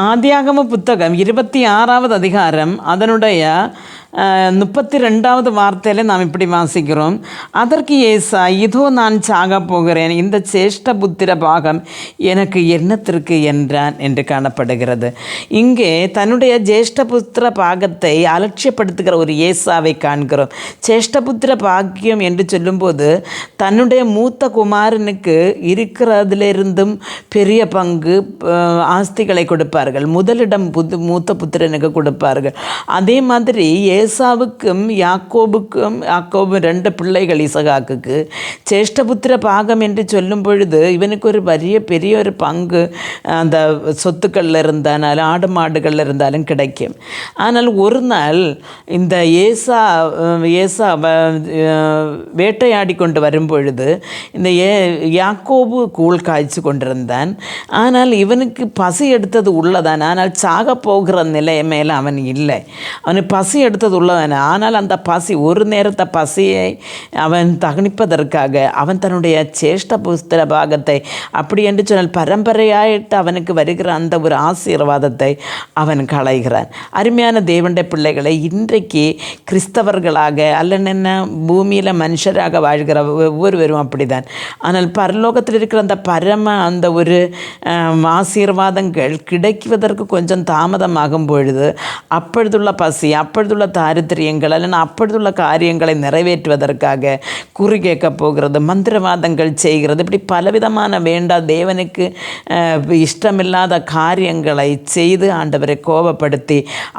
ஆதியாகம புத்தகம் இருபத்தி ஆறாவது அதிகாரம் அதனுடைய முப்பத்தி ரெண்டாவது வார்த்தையில் நாம் இப்படி வாசிக்கிறோம் அதற்கு ஏசா இதோ நான் சாக போகிறேன் இந்த சேஷ்ட புத்திர பாகம் எனக்கு என்னத்திற்கு என்றான் என்று காணப்படுகிறது இங்கே தன்னுடைய ஜேஷ்ட புத்திர பாகத்தை அலட்சியப்படுத்துகிற ஒரு ஏசாவை காண்கிறோம் சேஷ்ட புத்திர பாக்கியம் என்று சொல்லும்போது தன்னுடைய மூத்த குமாரனுக்கு இருக்கிறதிலிருந்தும் பெரிய பங்கு ஆஸ்திகளை கொடுப்பார்கள் முதலிடம் புது மூத்த புத்திரனுக்கு கொடுப்பார்கள் அதே மாதிரி ஏசாவுக்கும் யாக்கோபுக்கும் யாக்கோபு ரெண்டு பிள்ளைகள் இசகாக்குக்கு சேஷ்டபுத்திர பாகம் என்று சொல்லும் பொழுது இவனுக்கு ஒரு பெரிய பெரிய ஒரு பங்கு அந்த சொத்துக்களில் இருந்தாலும் ஆடு மாடுகளில் இருந்தாலும் கிடைக்கும். ஆனால் ஒரு நாள் இந்த ஏசா ஏசா வேட்டையாடி கொண்டு வரும் பொழுது இந்த ஏ யாக்கோபு கூழ் காய்ச்சி கொண்டிருந்தான். ஆனால் இவனுக்கு பசி எடுத்தது உள்ளதான். ஆனால் சாக போகிற நிலைமையில் அவன் இல்லை. அவனுக்கு பசி எடுத்தது உள்ளவன் ஆனால் அந்த பசி ஒரு நேரத்தை பசியை அவன் தகனிப்பதற்காக அவன் தன்னுடைய சேஷ்ட புஸ்தர பாகத்தை அப்படி என்று சொன்னால் பரம்பரையாயிட்டு அவனுக்கு வருகிற அந்த ஒரு ஆசீர்வாதத்தை அவன் களைகிறான். அருமையான தேவண்ட பிள்ளைகளை இன்றைக்கு கிறிஸ்தவர்களாக அல்லன பூமியில் மனுஷராக வாழ்கிற ஒவ்வொருவரும் அப்படிதான். ஆனால் பரலோகத்தில் இருக்கிற அந்த பரம அந்த ஒரு ஆசீர்வாதங்கள் கிடைக்குவதற்கு கொஞ்சம் தாமதமாகும் பொழுது அப்பொழுதுள்ள பசி அப்பொழுதுள்ள தாரித்திரியங்கள் அல்லனா அப்பொழுதுள்ள காரியங்களை நிறைவேற்றுவதற்காக குறி கேட்க போகிறது மந்திரவாதங்கள் செய்கிறது இப்படி பலவிதமான வேண்டா தேவனுக்கு இஷ்டமில்லாத காரியங்களை செய்து ஆண்டவரை கோபப்படுத்தி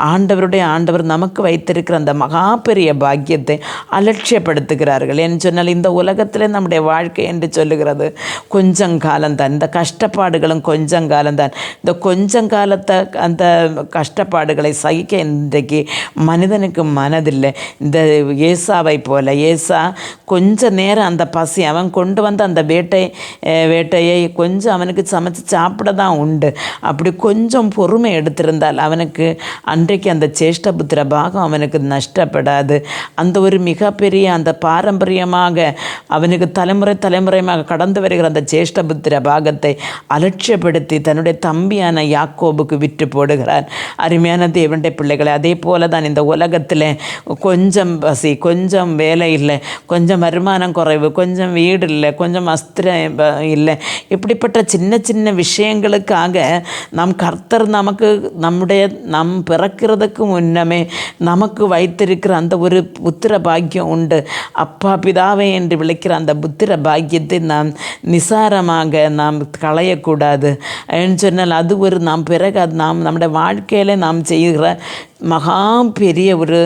ஆண்டவருடைய ஆண்டவர் நமக்கு வைத்திருக்கிற அந்த மகா பெரிய பாக்கியத்தை அலட்சியப்படுத்துகிறார்கள். என்று சொன்னால் இந்த உலகத்தில் நம்முடைய வாழ்க்கை என்று சொல்லுகிறது கொஞ்சம் காலம்தான். இந்த கஷ்டப்பாடுகளும் கொஞ்சம் காலம்தான். இந்த கொஞ்சம் காலத்தை அந்த கஷ்டப்பாடுகளை சகிக்க இன்றைக்கு மனிதனுக்கு மனதில்லை. இந்த ஏசாவை போல. ஏசா கொஞ்ச நேரம் அந்த பசி அவன் கொண்டு வந்த அந்த வேட்டை வேட்டையை கொஞ்சம் அவனுக்கு சமைச்சு சாப்பிட தான் உண்டு. அப்படி கொஞ்சம் பொறுமை எடுத்திருந்தால் அவனுக்கு அன்றைக்கு அந்த சேஷ்டபுத்திர பாகம் அவனுக்கு நஷ்டப்படாது. அந்த ஒரு மிகப்பெரிய அந்த பாரம்பரியமாக அவனுக்கு தலைமுறை தலைமுறையாக கடந்து வருகிற அந்த சேஷ்டபுத்திர பாகத்தை அலட்சியப்படுத்தி தன்னுடைய தம்பியான யாக்கோபுக்கு விற்று போடுகிறார். அருமையான தேவனுடைய பிள்ளைகளை அதே போல தான் இந்த உலக உலகத்தில் கொஞ்சம் பசி கொஞ்சம் வேலை இல்லை கொஞ்சம் வருமானம் குறைவு கொஞ்சம் வீடு இல்லை கொஞ்சம் அஸ்திரம் இல்லை. இப்படிப்பட்ட சின்ன சின்ன விஷயங்களுக்காக நம் கர்த்தர் நமக்கு நம்முடைய நம் பிறக்கிறதுக்கு முன்னமே நமக்கு வைத்திருக்கிற அந்த ஒரு புத்திர பாக்கியம் உண்டு. அப்பா பிதாவை என்று விളിக்கிற அந்த புத்திர பாக்கியத்தை நாம் நிசாரமாக நாம் களையக்கூடாது. என்று சொன்னால் அது ஒரு நாம் பிறகு அது நாம் நம்முடைய வாழ்க்கையில் நாம் செய்கிற மகா பெரிய ஒரு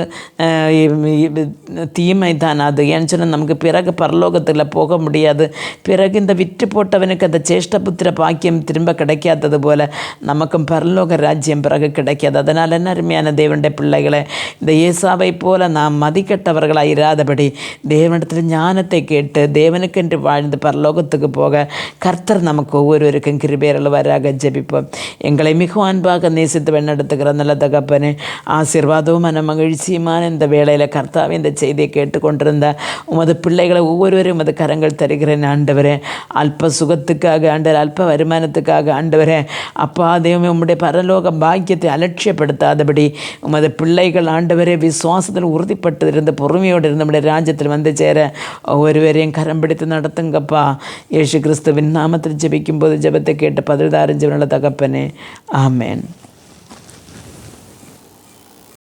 தீமை தான் அது. ஏன்னு சொன்னால் நமக்கு பிறகு பரலோகத்தில் போக முடியாது. பிறகு இந்த விற்று போட்டவனுக்கு அந்த சேஷ்டபுத்திர பாக்கியம் திரும்ப கிடைக்காதது போல நமக்கும் பரலோக ராஜ்யம் பிறகு கிடைக்காது. அதனால் என்ன அருமையான தேவனுடைய பிள்ளைகளை இந்த இயேசாவை போல நாம் மதிக்கட்டவர்களாக இராதபடி தேவனிடத்தில் ஞானத்தை கேட்டு தேவனுக்கென்று வாழ்ந்து பரலோகத்துக்கு போக கர்த்தர் நமக்கு ஒவ்வொருவருக்கும் கிருபேரல் வராக ஜெபிப்போம். எங்களை மிகவும் அன்பாக நேசித்து வெண்ணெடுத்துக்கிற நல்ல தகப்பனே ஆசீர்வாதവും மன மகிழ்ச்சியுமான இந்த வேளையில் கர்த்தாவே இந்த செய்தியை கேட்டுக்கொண்டிருந்த உமது பிள்ளைகளை ஒவ்வொருவரும் உமது கரங்கள் தருகிறேன் ஆண்டவரே. அல்ப சுகத்துக்காக ஆண்டவர் அல்ப வருமானத்துக்காக ஆண்டவரே. அப்பா தெய்வமே உம்முடைய பரலோக பாக்கியத்தை அலட்சியப்படுத்தாதபடி உமது பிள்ளைகள் ஆண்டவரே விசுவாசத்தில் உறுதிப்பட்டு இருந்து பொறுமையோடு இருந்து நம்முடைய ராஜ்யத்தில் வந்து சேர ஒவ்வொருவரையும் கரம் பிடித்து நடத்துங்கப்பா. இயேசு கிறிஸ்துவின் நாமத்தில் ஜெபிக்கும் போது ஜெபத்தை கேட்டு பதில் தாரஞ்சவனுள்ள தகப்பனே. ஆமேன்.